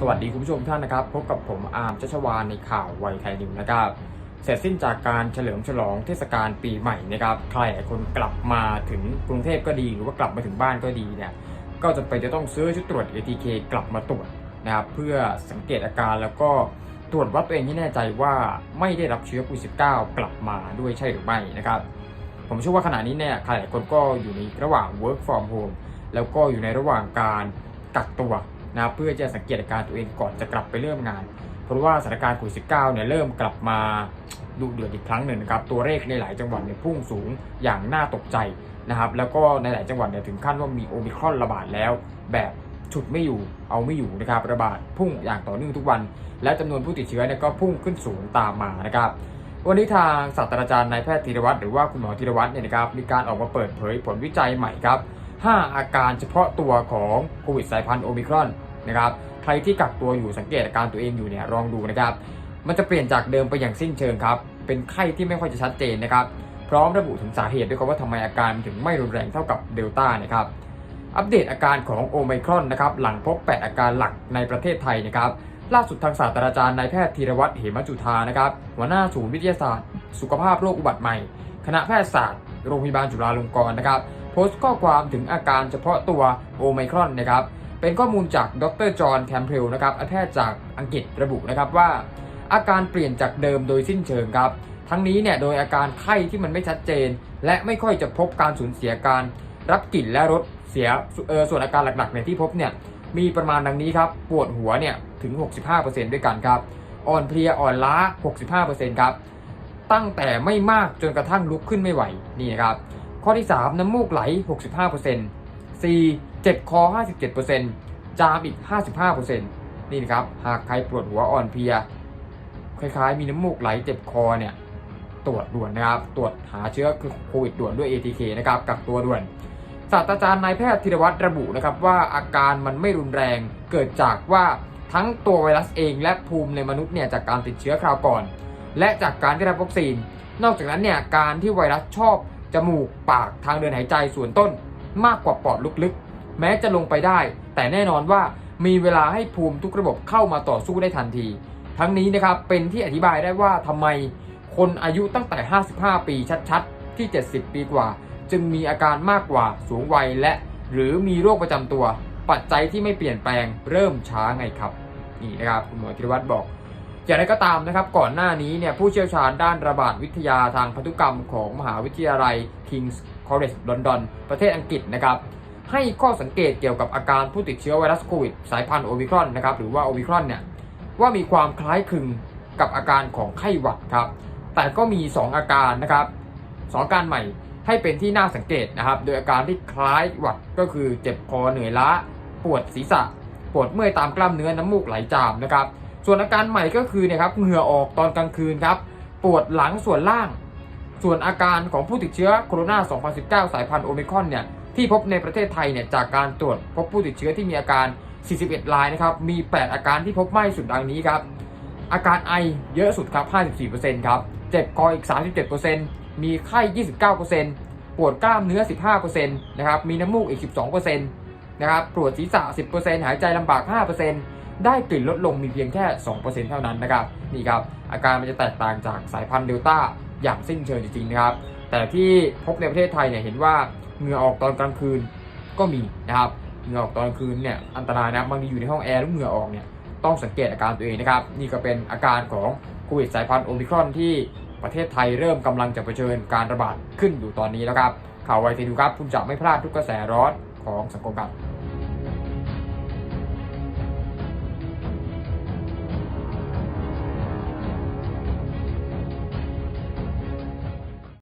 สวัสดีคุณผู้ชมท่านนะครับ พบกับผมอาร์มชัชวานในข่าวไวยไทยนิวนะครับ เสร็จสิ้นจากการเฉลิมฉลองเทศกาลปีใหม่นะครับใครหลายคนกลับมาถึงกรุงเทพก็ดี หรือว่ากลับมาถึงบ้านก็ดีเนี่ยก็จะไปจะต้องซื้อชุดตรวจ ATK กลับมาตรวจนะครับเพื่อสังเกตอาการแล้วก็ตรวจวัดตัวเองให้แน่ใจว่าไม่ได้รับเชื้อโควิด -19 กลับมาด้วยใช่หรือไม่นะครับ ผมเชื่อว่าขณะนี้เนี่ยใครหลายคนก็อยู่ในระหว่าง work from home แล้วก็อยู่ในระหว่างการกักตัว นะครับเพื่อจะสังเกตอาการตัวเองก่อนจะกลับไปเริ่มงาน เพราะว่าสถานการณ์โควิด -19 เนี่ยเริ่มกลับมาดุเดือดอีกครั้งหนึ่งนะครับตัวเลขในหลายจังหวัดเนี่ยพุ่งสูงอย่างน่าตกใจนะครับแล้วก็ในหลายจังหวัดเนี่ยถึงขั้นว่ามีโอมิครอนระบาดแล้ว แบบฉุดไม่อยู่เอาไม่อยู่นะครับระบาดพุ่งอย่างต่อเนื่องทุกวัน และจำนวนผู้ติดเชื้อเนี่ยก็พุ่งขึ้นสูงตามมานะครับวันนี้ทางศาสตราจารย์นายแพทย์ธีรวัตรหรือว่าคุณหมอธีรวัตรเนี่ยนะครับมีการออกมาเปิดเผยผลวิจัยใหม่ครับ 5 อาการเฉพาะตัวของโควิดสายพันธุ์โอมิครอน นะครับใครที่กักตัวอยู่สังเกตอาการตัวเองอยู่เนี่ยลองดูนะครับ มันจะเปลี่ยนจากเดิมไปอย่างสิ้นเชิงครับ เป็นไข้ที่ไม่ค่อยจะชัดเจนนะครับ พร้อมระบุถึงสาเหตุด้วยครับว่าทำไมอาการมันถึงไม่รุนแรงเท่ากับเดลต้านะครับอัปเดตอาการของโอไมครอนนะครับหลังพบ 8 อาการหลักในประเทศไทยนะครับล่าสุดทางศาสตราจารย์นายแพทย์ธีรวัตรเหมจุธานะครับหัวหน้าศูนย์วิทยาศาสตร์ สุขภาพโรคอุบัติใหม่ คณะแพทยศาสตร์ โรงพยาบาลจุฬาลงกรณ์นะครับ โพสต์ข้อความถึงอาการเฉพาะตัวโอไมครอนนะครับ เป็นข้อมูลจากดรจอห์นแคมเพลนะครับแพทย์จากอังกฤษระบุนะครับว่า อาการเปลี่ยนจากเดิมโดยสิ้นเชิงครับ ทั้งนี้เนี่ยโดยอาการไข้ที่มันไม่ชัดเจน และไม่ค่อยจะพบการสูญเสียการรับกลิ่นและรสเสียส่วนอาการหลักๆเนี่ยที่พบเนี่ยมีประมาณดังนี้ครับ ปวดหัวเนี่ยถึง 65%ด้วยกันครับ อ่อนเพลียอ่อนล้า 65%ครับ ตั้งแต่ไม่มากจนกระทั่งลุกขึ้นไม่ไหว นี่นะครับ ข้อที่ 3 น้ำมูกไหล 65% C เจ็บคอ 57%จามอีก 55%นี่นะครับ หากใครปวดหัวอ่อนเพลีย คล้ายๆ มีน้ำมูกไหลเจ็บคอเนี่ย ตรวจด่วนนะครับ ตรวจหาเชื้อคือโควิดด่วนด้วย ATK นะครับ กักตัวด่วน ศาสตราจารย์นายแพทย์ธีรวัตรระบุนะครับว่าอาการมันไม่รุนแรงเกิดจากว่าทั้งตัวไวรัสเองและภูมิในมนุษย์เนี่ยจากการติดเชื้อคราวก่อน และจากการได้รับวัคซีน นอกจากนั้นเนี่ยการที่ไวรัสชอบจมูกปากทางเดินหายใจส่วนต้นมากกว่าปอดลึก แม้จะลงไปได้ แต่แน่นอนว่ามีเวลาให้ภูมิทุกระบบเข้ามาต่อสู้ได้ทันที ทั้งนี้นะครับเป็นที่อธิบายได้ว่าทำไมคนอายุตั้งแต่ 55 ปีชัดๆ ที่ 70 ปีกว่า จึงมีอาการมากกว่าสูงวัยและ หรือมีโรคประจำตัว ปัจจัยที่ไม่เปลี่ยนแปลงเริ่มช้าไงครับนี่นะครับคุณหมอธีรวัตรบอกอย่างไรก็ตามนะครับก่อนหน้านี้เนี่ยผู้เชี่ยวชาญด้านระบาดวิทยาทางพันธุกรรมของมหาวิทยาลัย King's College London ประเทศอังกฤษนะครับ ให้ข้อสังเกตเกี่ยวกับอาการผู้ติดเชื้อไวรัสโควิดสายพันธุ์โอมิครอนนะครับหรือว่าโอมิครอนเนี่ยว่ามีความคล้ายคลึงกับอาการของไข้หวัดครับ แต่ก็มี 2 อาการนะครับสองอาการใหม่ให้เป็นที่น่าสังเกตนะครับ โดยอาการที่คล้ายหวัดก็คือเจ็บคอเหนื่อยล้า ปวดศีรษะ ปวดเมื่อยตามกล้ามเนื้อน้ำมูกไหลจามนะครับ ส่วนอาการใหม่ก็คือเนี่ยครับเหงื่อออกตอนกลางคืนครับ ปวดหลังส่วนล่าง ส่วนอาการของผู้ติดเชื้อโคโรนา 2019 สายพันธุ์โอมิครอนเนี่ย ที่พบในประเทศไทยเนี่ยจากการตรวจพบผู้ติดเชื้อที่มีอาการ 41 รายนะครับ มี 8 อาการที่พบมากที่สุดดังนี้ครับ อาการไอเยอะสุดครับ 54%ครับ เจ็บคออีก 37%มีไข้ 29%ปวดกล้ามเนื้อ 15%นะครับ มีน้ำมูกอีก 12%นะครับ ปวดศีรษะ 10%หายใจลำบาก 5%ได้กลิ่นลดลงมีเพียงแค่ 2%เท่านั้นนะครับ นี่ครับ อาการมันจะแตกต่างจากสายพันธุ์เดลต้าอย่างสิ้นเชิงจริงๆนะครับแต่ที่พบในประเทศไทยเนี่ยเห็นว่าเหงื่อออกตอนกลางคืนก็มีนะครับเหงื่อออกตอนกลางคืนเนี่ยอันตรายนะบางทีอยู่ในห้องแอร์แล้วเหงื่อออกเนี่ยต้องสังเกตอาการตัวเองนะครับ นี่ก็เป็นอาการของโควิดสายพันธุ์โอมิครอนที่ประเทศไทยเริ่มกำลังจะเผชิญการระบาดขึ้นอยู่ตอนนี้แล้วครับข่าวไวทีดูครับ คุณจะไม่พลาดทุกกระแสร้อนของสังคมครับ